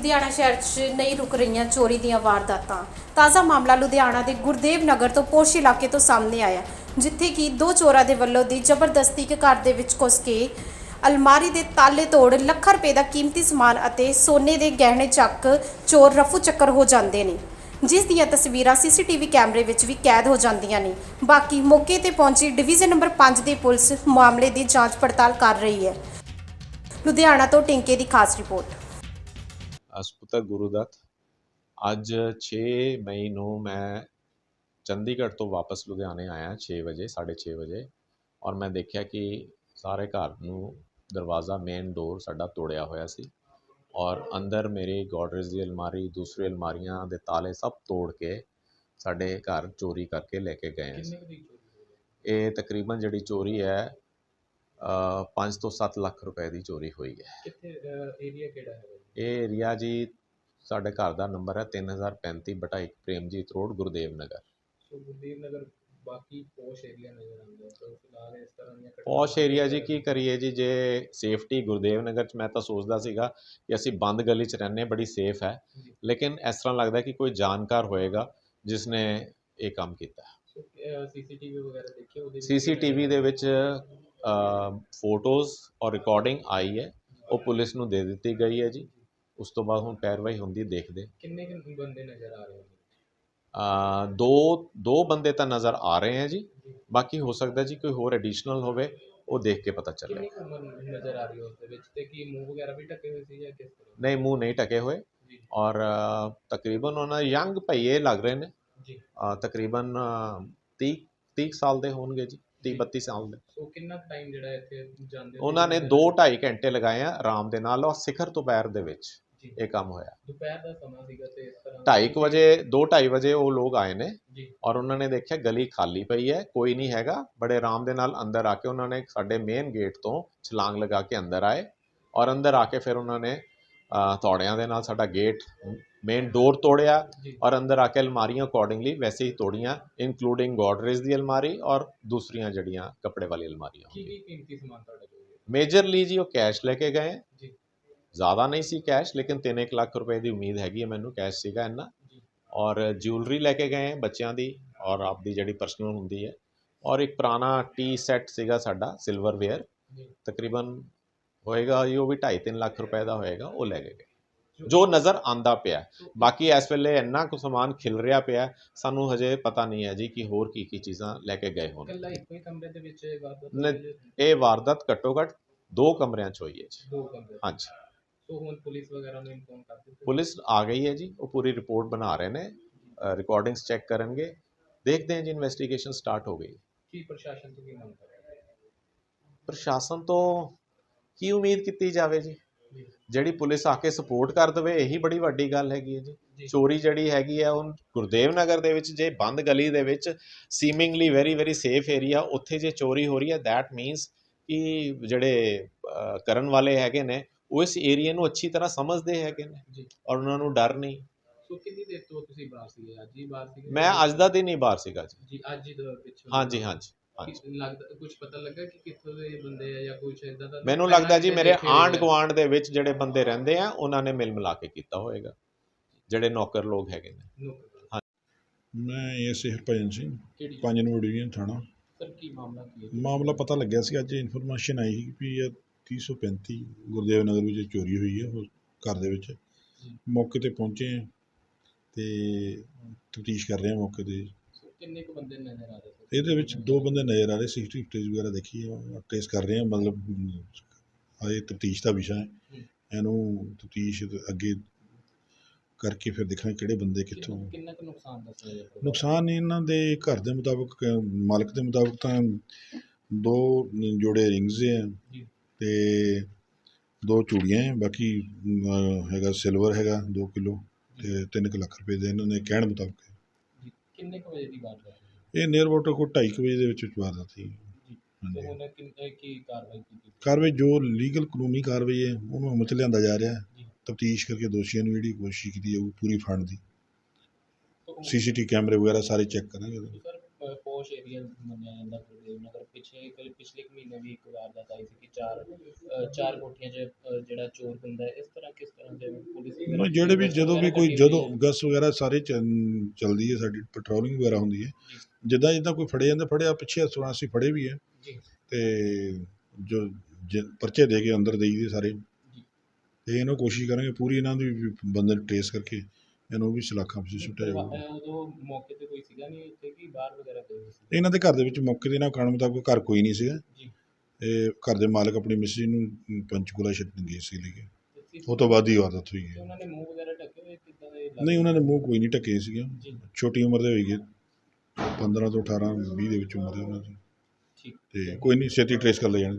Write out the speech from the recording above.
ਲੁਧਿਆਣਾ ਸ਼ਹਿਰ 'ਚ ਨਹੀਂ ਰੁਕ ਰਹੀਆਂ ਚੋਰੀ ਦੀਆਂ ਵਾਰਦਾਤਾਂ। ਤਾਜ਼ਾ ਮਾਮਲਾ ਲੁਧਿਆਣਾ ਦੇ ਗੁਰਦੇਵ ਨਗਰ ਤੋਂ ਪੋਸ਼ ਇਲਾਕੇ ਤੋਂ ਸਾਹਮਣੇ ਆਇਆ ਜਿੱਥੇ ਕਿ ਦੋ ਚੋਰਾਂ ਦੇ ਵੱਲੋਂ ਦੀ ਜ਼ਬਰਦਸਤੀ ਇੱਕ ਘਰ ਦੇ ਵਿੱਚ ਘੁਸ ਕੇ ਅਲਮਾਰੀ ਦੇ ਤਾਲੇ ਤੋੜ ਲੱਖਾਂ ਰੁਪਏ ਦਾ ਕੀਮਤੀ ਸਮਾਨ ਅਤੇ ਸੋਨੇ ਦੇ ਗਹਿਣੇ ਚੱਕ ਚੋਰ ਰਫੂ ਚੱਕਰ ਹੋ ਜਾਂਦੇ ਨੇ। ਜਿਸ ਦੀਆਂ ਤਸਵੀਰਾਂ ਸੀਸੀਟੀਵੀ ਕੈਮਰੇ ਵਿੱਚ ਵੀ ਕੈਦ ਹੋ ਜਾਂਦੀਆਂ ਨੇ। ਬਾਕੀ ਮੌਕੇ ਤੇ ਪਹੁੰਚੀ ਡਿਵੀਜ਼ਨ ਨੰਬਰ 5 ਦੀ ਪੁਲਿਸ ਮਾਮਲੇ ਦੀ ਜਾਂਚ ਪੜਤਾਲ ਕਰ ਰਹੀ ਹੈ। ਲੁਧਿਆਣਾ ਤੋਂ ਟਿੰਕੇ ਦੀ ਖਾਸ ਰਿਪੋਰਟ। ਅਸਪੁੱਤਰ ਗੁਰੂਦੱਤ ਅੱਜ 6 ਮਈ ਨੂੰ ਮੈਂ ਚੰਡੀਗੜ੍ਹ ਤੋਂ ਵਾਪਸ ਲੁਧਿਆਣੇ ਆਇਆ 6 ਵਜੇ 6:30 ਵਜੇ ਔਰ ਮੈਂ ਦੇਖਿਆ ਕਿ ਸਾਰੇ ਘਰ ਨੂੰ ਦਰਵਾਜ਼ਾ ਮੇਨ ਡੋਰ ਸਾਡਾ ਤੋੜਿਆ ਹੋਇਆ ਸੀ ਔਰ ਅੰਦਰ ਮੇਰੀ ਗੋਡਰੇਜ ਦੀ ਅਲਮਾਰੀ ਦੂਸਰੀ ਅਲਮਾਰੀਆਂ ਦੇ ਤਾਲੇ ਸਭ ਤੋੜ ਕੇ ਸਾਡੇ ਘਰ ਚੋਰੀ ਕਰਕੇ ਲੈ ਕੇ ਗਏ ਸੀ ਇਹ ਤਕਰੀਬਨ ਜਿਹੜੀ ਚੋਰੀ ਹੈ 5 ਤੋਂ 7 ਲੱਖ ਰੁਪਏ ਦੀ ਚੋਰੀ ਹੋਈ ਹੈ। ਕਿੱਥੇ ਏਰੀਆ ਕਿਹੜਾ ਹੈ? ਇਹ ਏਰੀਆ ਜੀ ਸਾਡੇ ਘਰ ਦਾ ਨੰਬਰ ਹੈ 3035 ਬਟਾ 1 ਪ੍ਰੇਮਜੀਤ ਰੋਡ ਗੁਰਦੇਵ ਨਗਰ। ਸੋ ਗੁਰਦੀਪ ਨਗਰ ਬਾਕੀ ਪੋਸ਼ ਏਰੀਆ ਨਜ਼ਰ ਆਉਂਦਾ ਹੈ ਸੋ ਫਿਲਹਾਲ ਇਸ ਤਰ੍ਹਾਂ ਦੀਆਂ ਘਟਨਾਵਾਂ ਪੌਸ਼ ਏਰੀਆ ਜੀ ਕੀ ਕਰੀਏ ਜੀ ਜੇ ਸੇਫਟੀ ਗੁਰਦੇਵ ਨਗਰ ਚ ਮੈਂ ਤਾਂ ਸੋਚਦਾ ਸੀਗਾ ਕਿ ਅਸੀਂ ਬੰਦ ਗਲੀ ਚ ਰਹਿੰਦੇ ਬੜੀ ਸੇਫ ਹੈ। ਜੀ। ਲੇਕਿਨ ਇਸ ਤਰ੍ਹਾਂ ਲੱਗਦਾ ਕਿ ਕੋਈ ਜਾਣਕਾਰ ਹੋਏਗਾ ਜਿਸ ਨੇ ਇਹ ਕੰਮ ਕੀਤਾ ਸੋ ਸੀਸੀਟੀਵੀ ਵਗੈਰਾ ਦੇਖਿਓ ਉਹਦੇ ਵਿੱਚ ਸੀਸੀਟੀਵੀ ਦੇ ਵਿੱਚ ਫੋਟੋਜ਼ ਔਰ ਰਿਕਾਰਡਿੰਗ ਆਈ ਹੈ। ਉਹ ਪੁਲਿਸ ਨੂੰ ਦੇ ਦਿੱਤੀ ਗਈ ਹੈ ਜੀ। ਉਸ ਤੋਂ ਬਾਅਦ ਹੁਣ ਪੈਰਵਾਈ ਹੁੰਦੀ ਦੇਖਦੇ। ਕਿੰਨੇ ਕੁ ਬੰਦੇ ਨਜ਼ਰ ਆ ਰਹੇ ਅ, ਦੋ ਦੋ ਬੰਦੇ ਤਾਂ ਨਜ਼ਰ ਆ ਰਹੇ ਹੈ ਜੀ। ਬਾਕੀ ਹੋ ਸਕਦਾ ਜੀ ਕੋਈ ਹੋਰ ਐਡੀਸ਼ਨਲ ਹੋਵੇ ਉਹ ਦੇਖ ਕੇ ਪਤਾ ਚੱਲੇ। ਕਿੰਨੀ ਕੁ ਉਮਰ ਨਜ਼ਰ ਆ ਰਹੀ ਹੈ ਉਸ ਦੇ ਵਿੱਚ ਤੇ ਕੀ ਮੂੰਹ ਵਗੈਰਾ ਵੀ ਢੱਕੇ ਹੋਏ ਸੀ ਜਾਂ ਕਿਸ ਤਰ੍ਹਾਂ? ਨਹੀਂ ਮੂੰਹ ਨਹੀਂ ਟਕੇ ਹੋਏ। ਔਰ ਤਕਰੀਬਨ ਉਹਨਾਂ ਯੰਗ ਭਈਏ ਲੱਗ ਰਹੇ ਨੇ। ਜੀ। ਤਕਰੀਬਨ ਅ, 30 30 ਸਾਲ ਦੇ ਹੋਣਗੇ ਜੀ 30 32 ਸਾਲ ਦੇ। ਸੋ ਕਿੰਨਾ ਟਾਈਮ ਜਿਹੜਾ ਇੱਥੇ ਜਾਂਦੇ ਉਹਨਾਂ ਨੇ 2 2.5 ਘੰਟੇ ਲਗਾਏ ਆ ਆਰਾਮ ਦੇ ਨਾਲ ਔਰ ਸਿਖਰ ਦੁਪਹਿਰ ਦੇ ਵਿੱਚ। ਇਹ ਕੰਮ ਹੋਇਆ। ਦੁਪਹਿਰ ਦਾ ਸਮਾਂ ਸੀਗਾ ਤੇ ਇਸ ਤਰ੍ਹਾਂ 2:30 ਵਜੇ 2:30 ਵਜੇ ਉਹ ਲੋਕ ਆਏ ਨੇ ਔਰ ਉਹਨਾਂ ਨੇ ਦੇਖਿਆ ਗਲੀ ਖਾਲੀ ਪਈ ਹੈ ਕੋਈ ਨਹੀਂ ਹੈਗਾ। ਬੜੇ ਆਰਾਮ ਦੇ ਨਾਲ ਅੰਦਰ ਆ ਕੇ ਉਹਨਾਂ ਨੇ ਸਾਡੇ ਮੇਨ ਗੇਟ ਤੋਂ ਛਲਾਂਗ ਲਗਾ ਕੇ ਅੰਦਰ ਆਏ ਔਰ ਅੰਦਰ ਆ ਕੇ ਫਿਰ ਉਹਨਾਂ ਨੇ ਅ, ਥੌੜਿਆਂ ਦੇ ਨਾਲ ਸਾਡਾ ਗੇਟ ਮੇਨ ਡੋਰ ਤੋੜਿਆ ਔਰ ਅੰਦਰ ਆ ਕੇ ਅਲਮਾਰੀਆਂ ਅਕੋਰਡਿੰਗਲੀ ਵੈਸੇ ਹੀ ਤੋੜੀਆਂ ਇਨਕਲੂਡਿੰਗ ਗੋਡਰੇਜ ਦੀ ਅਲਮਾਰੀ ਔਰ ਦੂਸਰੀਆਂ ਜਿਹੜੀਆਂ ਕੱਪੜੇ ਵਾਲੀ ਅਲਮਾਰੀਆਂ ਕੀ ਕੀ ਕੀਮਤੀ ਸਮਾਨ ਤੁਹਾਡਾ ਜੋ ਹੈ ਮੇਜਰਲੀ ਜੀ ਉਹ ਕੈਸ਼ ਲੈ ਕੇ ਗਏ। ਜੀ। ਜ਼ਿਆਦਾ ਨਹੀਂ ਸੀ ਕੈਸ਼ ਲੇਕਿਨ 3 ਲੱਖ ਰੁਪਏ ਦੀ ਉਮੀਦ ਹੈਗੀ ਹੈ ਮੈਨੂੰ ਕੈਸ਼ ਸੀਗਾ ਇੰਨਾ। ਔਰ ਜਿਊਲਰੀ ਲੈ ਕੇ ਗਏ ਬੱਚਿਆਂ ਦੀ ਔਰ ਆਪਦੀ ਜਿਹੜੀ ਪਰਸਨਲ ਹੁੰਦੀ ਹੈ। ਔਰ ਇੱਕ ਪੁਰਾਣਾ ਟੀ ਸੈੱਟ ਸੀਗਾ ਸਾਡਾ ਸਿਲਵਰ ਵੇਅਰ ਜੀ। ਤਕਰੀਬਨ ਹੋਏਗਾ ਜੀ ਉਹ ਵੀ 2.5 ਲੱਖ ਰੁਪਏ ਦਾ ਹੋਏਗਾ ਉਹ ਲੈ ਕੇ ਗਏ। ਜੋ ਨਜ਼ਰ ਆਂਦਾ ਪਿਆ ਬਾਕੀ ਇਸ ਵੇਲੇ ਇੰਨਾ ਕੁ ਸਮਾਨ ਖਿਲ ਰਿਹਾ ਪਿਆ ਸਾਨੂੰ ਹਜੇ ਪਤਾ ਨਹੀਂ ਹੈ ਜੀ ਕਿ ਹੋਰ ਕੀ ਕੀ ਚੀਜ਼ਾਂ ਲੈ ਕੇ ਗਏ ਹੋਣ। ਇਕੱਲਾ ਇੱਕੋ ਹੀ ਕਮਰੇ ਦੇ ਵਿੱਚ ਇਹ ਵਾਰਦਾਤ? ਇਹ ਵਾਰਦਾਤ ਘੱਟੋ ਘੱਟ ਦੋ ਕਮਰਿਆਂ 'ਚ ਹੋਈ ਹੈ ਜੀ। ਦੋ ਕਮਰੇ। ਹਾਂਜੀ। ਸੋ ਹੁਣ ਪੁਲਿਸ ਵਗੈਰਾ ਨੂੰ ਇਨਫੋਰਮ ਕਰ ਦਿੱਤਾ ਪੁਲਿਸ ਆ ਗਈ ਹੈ ਜੀ ਉਹ ਪੂਰੀ ਰਿਪੋਰਟ ਬਣਾ ਰਹੇ ਨੇ ਰਿਕਾਰਡਿੰਗਸ ਚੈੱਕ ਕਰਨਗੇ ਦੇਖਦੇ ਹਾਂ ਜੀ ਇਨਵੈਸਟੀਗੇਸ਼ਨ ਸਟਾਰਟ ਹੋ ਗਈ ਕੀ ਪ੍ਰਸ਼ਾਸਨ ਤੋਂ ਕੀ ਮੰਗ ਕਰ ਰਹੇ ਪ੍ਰਸ਼ਾਸਨ ਤੋਂ ਕੀ ਉਮੀਦ ਕੀਤੀ ਜਾਵੇ ਜੀ ਜਿਹੜੀ ਪੁਲਿਸ ਆ ਕੇ ਸਪੋਰਟ ਕਰ ਦਵੇ ਇਹੀ ਬੜੀ ਵੱਡੀ ਗੱਲ ਹੈਗੀ ਹੈ ਜੀ ਚੋਰੀ ਜਿਹੜੀ ਹੈਗੀ ਆ ਉਹ ਗੁਰਦੇਵ ਨਗਰ ਦੇ ਵਿੱਚ ਜੇ ਬੰਦ ਗਲੀ ਦੇ ਵਿੱਚ seemingly very very safe area ਉੱਥੇ ਜੇ ਚੋਰੀ ਹੋ ਰਹੀ ਹੈ ਥੈਟ ਮੀਨਸ ਕਿ ਜਿਹੜੇ ਕਰਨ ਵਾਲੇ ਹੈਗੇ ਨੇ ਉਹ ਇਸ ਏਰੀਆ ਨੂੰ ਅੱਛੀ ਤਰ੍ਹਾਂ ਸਮਝਦੇ ਹੈਗੇ ਨੇ ਔਰ ਉਹਨਾਂ ਨੂੰ ਡਰ ਨਹੀਂ। ਮੈਂ ਅੱਜ ਦਾ ਦਿਨ ਹੀ ਬਾਹਰ ਸੀਗਾ ਜੀ। ਹਾਂਜੀ ਹਾਂਜੀ ਮੈਨੂੰ ਲੱਗਦਾ ਜੀ ਮੇਰੇ ਆਂਡ ਗਵਾਂਡ ਦੇ ਵਿੱਚ ਜਿਹੜੇ ਬੰਦੇ ਰਹਿੰਦੇ ਆ ਉਹਨਾਂ ਨੇ ਮਿਲ ਮਿਲਾ ਕੇ ਕੀਤਾ ਹੋਵੇਗਾ ਜਿਹੜੇ ਨੌਕਰ ਲੋਕ ਹੈਗੇ ਨੇ। ਮੈਂ ਏਸੇ ਹਰਪਜਨ ਸਿੰਘ ਪੰਜ ਨੰਬਰ ਡਿਵੀਜ਼ਨ ਥਾਣਾ ਮਾਮਲਾ ਪਤਾ ਲੱਗਿਆ ਸੀ ਅੱਜ ਇਨਫੋਰਮੇਸ਼ਨ ਆਈ ਕਿ 3135 ਗੁਰਦੇਵ ਨਗਰ ਵਿੱਚ ਚੋਰੀ ਹੋਈ ਹੈ ਉਹ ਘਰ ਦੇ ਵਿੱਚ। ਮੌਕੇ ਤੇ ਪਹੁੰਚੇ ਆ ਤੇ ਤਫਤੀਸ਼ ਕਰ ਰਹੇ ਆ ਮੌਕੇ ਤੇ। ਕਿੰਨੇ ਕੁ ਬੰਦੇ ਨਜ਼ਰ ਆ ਰਹੇ ਸੀ? ਇਹਦੇ ਵਿੱਚ ਦੋ ਬੰਦੇ ਨਜ਼ਰ ਆ ਰਹੇ ਸੀਸੀਟੀਵੀ ਫੁਟੇਜ ਵਗੈਰਾ ਦੇਖੀ ਆ ਟ੍ਰੇਸ ਕਰ ਰਹੇ ਆ ਮਤਲਬ ਆਏ ਤਫਤੀਸ਼ ਦਾ ਵਿਸ਼ਾ ਹੈ। ਇਹਨੂੰ ਤਫਤੀਸ਼ ਅੱਗੇ ਕਰਕੇ ਫਿਰ ਦੇਖਾਂਗੇ ਕਿਹੜੇ ਬੰਦੇ ਕਿੱਥੋਂ। ਕਿੰਨਾ ਕੁ ਨੁਕਸਾਨ ਦੱਸਿਆ ਨੁਕਸਾਨ ਇਹਨਾਂ ਦੇ ਘਰ ਦੇ ਮੁਤਾਬਕ ਮਾਲਕ ਦੇ ਮੁਤਾਬਕ ਤਾਂ ਦੋ ਜੋੜੇ ਰਿੰਗਸ ਹੈ ਤੇ ਦੋ ਚੂੜੀਆਂ ਹੈ ਬਾਕੀ ਹੈਗਾ ਸਿਲਵਰ ਹੈਗਾ 2 ਕਿਲੋ ਤੇ 3 ਲੱਖ ਰੁਪਏ ਦੇ ਇਹਨਾਂ ਨੇ ਕਹਿਣ ਮੁਤਾਬਕ। ਜੀ ਕਿੰਨੇ ਕੁ ਵਜੇ ਦੀ ਹੈ? ਇਹ ਨੀਅਰ ਅਬਾਊਟ ਕੋਈ 2:30 ਵਜੇ ਦੇ ਵਿੱਚ ਵਾਰਦਾਤ ਸੀ। ਜੀ ਤੇ ਹਾਂਜੀ। ਹੁਣ ਕਿੰਨੇ ਕੀ ਕਾਰਵਾਈ ਕੀਤੀ? ਕਾਰਵਾਈ ਜੋ ਲੀਗਲ ਕਾਨੂੰਨੀ ਕਾਰਵਾਈ ਹੈ ਉਹਨੂੰ ਅਮਲ ਚ ਲਿਆਂਦਾ ਜਾ ਰਿਹਾ ਹੈ। ਜੀ। ਤਫਤੀਸ਼ ਕਰਕੇ ਦੋਸ਼ੀਆਂ ਨੂੰ ਜਿਹੜੀ ਕੋਸ਼ਿਸ਼ ਕੀਤੀ ਜਾਊਗੀ ਪੂਰੀ ਫੜਨ ਦੀ। ਸੋ ਸੀਸੀਟੀ ਕੈਮਰੇ ਵਗੈਰਾ ਸਾਰੇ ਚੈੱਕ ਕਰਾਂਗੇ। ਸਰ ਪੋਸ਼ ਏਰੀਆ ਮੰਨਿਆ ਜਾਂਦਾ ਗੁਰਦੇਵ ਨਗਰ ਪਿਛਲੇ ਕੱਲ੍ਹ- ਪਿਛਲੇ ਕੁ ਮਹੀਨੇ ਵੀ ਇੱਕ ਵਾਰਦਾਤ ਆਈ ਸੀ ਕਿ ਚਾਰ ਅ, ਚਾਰ ਕੋਠੀਆਂ 'ਚ ਅ, ਜਿਹੜਾ ਚੋਰ ਹੈ ਇਸ ਤਰ੍ਹਾਂ ਕਿਸ ਤਰ੍ਹਾਂ ਦੇ ਪੁਲਿਸ ਨਾ ਜਿਹੜੇ ਵੀ ਜਦੋਂ ਵੀ ਕੋਈ ਜਦੋਂ ਗਸ ਵਗੈਰਾ ਸਾਰੇ ਚੱਲ- ਚੱਲਦੀ ਹੈ ਸਾਡੀ ਪੈਟਰੋਲਿੰਗ ਵਗੈਰਾ ਹੁੰਦੀ ਹੈ। ਜਿੱਦਾਂ ਜਿੱਦਾਂ ਕੋਈ ਫੜੇ ਜਾਂਦਾ ਫੜਿਆ ਪਿੱਛੇ ਅਸਵਾਂ ਅਸੀਂ ਫੜੇ ਵੀ ਹੈ। ਜੀ। ਤੇ ਜੋ ਜ- ਪਰਚੇ ਦੇ ਕੇ ਅੰਦਰ ਦੇਈ ਦੇ ਸਾਰੇ। ਤੇ ਇਹਨੂੰ ਕੋਸ਼ਿਸ਼ ਕਰਾਂਗੇ ਪੂਰੀ ਇਹਨਾਂ ਦੀ ਵੀ ਬੰਦੇ ਨੂੰ ਟ੍ਰੇਸ ਕਰਕੇ ਇਹਨੂੰ ਵੀ ਸਲਾਖਾਂ ਵਿੱਚ ਸੁੱਟਿਆ ਜਾਊਗਾ। ਉਦੋਂ ਮੌਕੇ ਤੇ ਕੋਈ ਸੀਗਾ ਨਹੀਂ ਇੱਥੇ ਕਿ ਬਾਹਰ ਵਗੈਰਾ ਹੋਏ ਸੀ? ਇਹਨਾਂ ਦੇ ਘਰ ਦੇ ਵਿੱਚ ਮੌਕੇ ਦੇ ਨਾਲ ਕਾਨੂੰਨ ਮੁਤਾਬਕ ਘਰ ਕੋਈ ਨਹੀਂ ਸੀਗਾ। ਜੀ। ਇਹ ਘਰ ਦੇ ਮਾਲਕ ਆਪਣੀ ਮਿਸਿਸ ਨੂੰ ਪੰਚਕੂਲਾ ਛੱਡਣ ਗਏ ਸੀ ਲੈ ਕੇ ਉਹ ਤੋਂ ਬਾਅਦ ਹੀ ਆਦਤ ਹੋਈ ਹੈ। ਉਹਨਾਂ ਨੇ ਮੂੰਹ ਵਗੈਰਾ ਢੱਕੇ ਹੋਏ ਕਿੱਦਾਂ ਦੇ ਨਹੀਂ ਉਹਨਾਂ ਨੇ ਮੂੰਹ ਕੋਈ ਨਹੀਂ ਢੱਕੇ ਸੀਗੇ। ਛੋਟੀ ਉਮਰ ਦੇ ਹੋਈਗੇ 15 ਤੋਂ 18 20 ਦੇ ਵਿੱਚ ਉਮਰ ਦੇ ਉਹਨਾਂ ਦੀ। ਠੀਕ। ਤੇ ਕੋਈ ਨਹੀਂ ਛੇਤੀ ਟ੍ਰੇਸ ਕਰ ਲੈ ਜਾਣ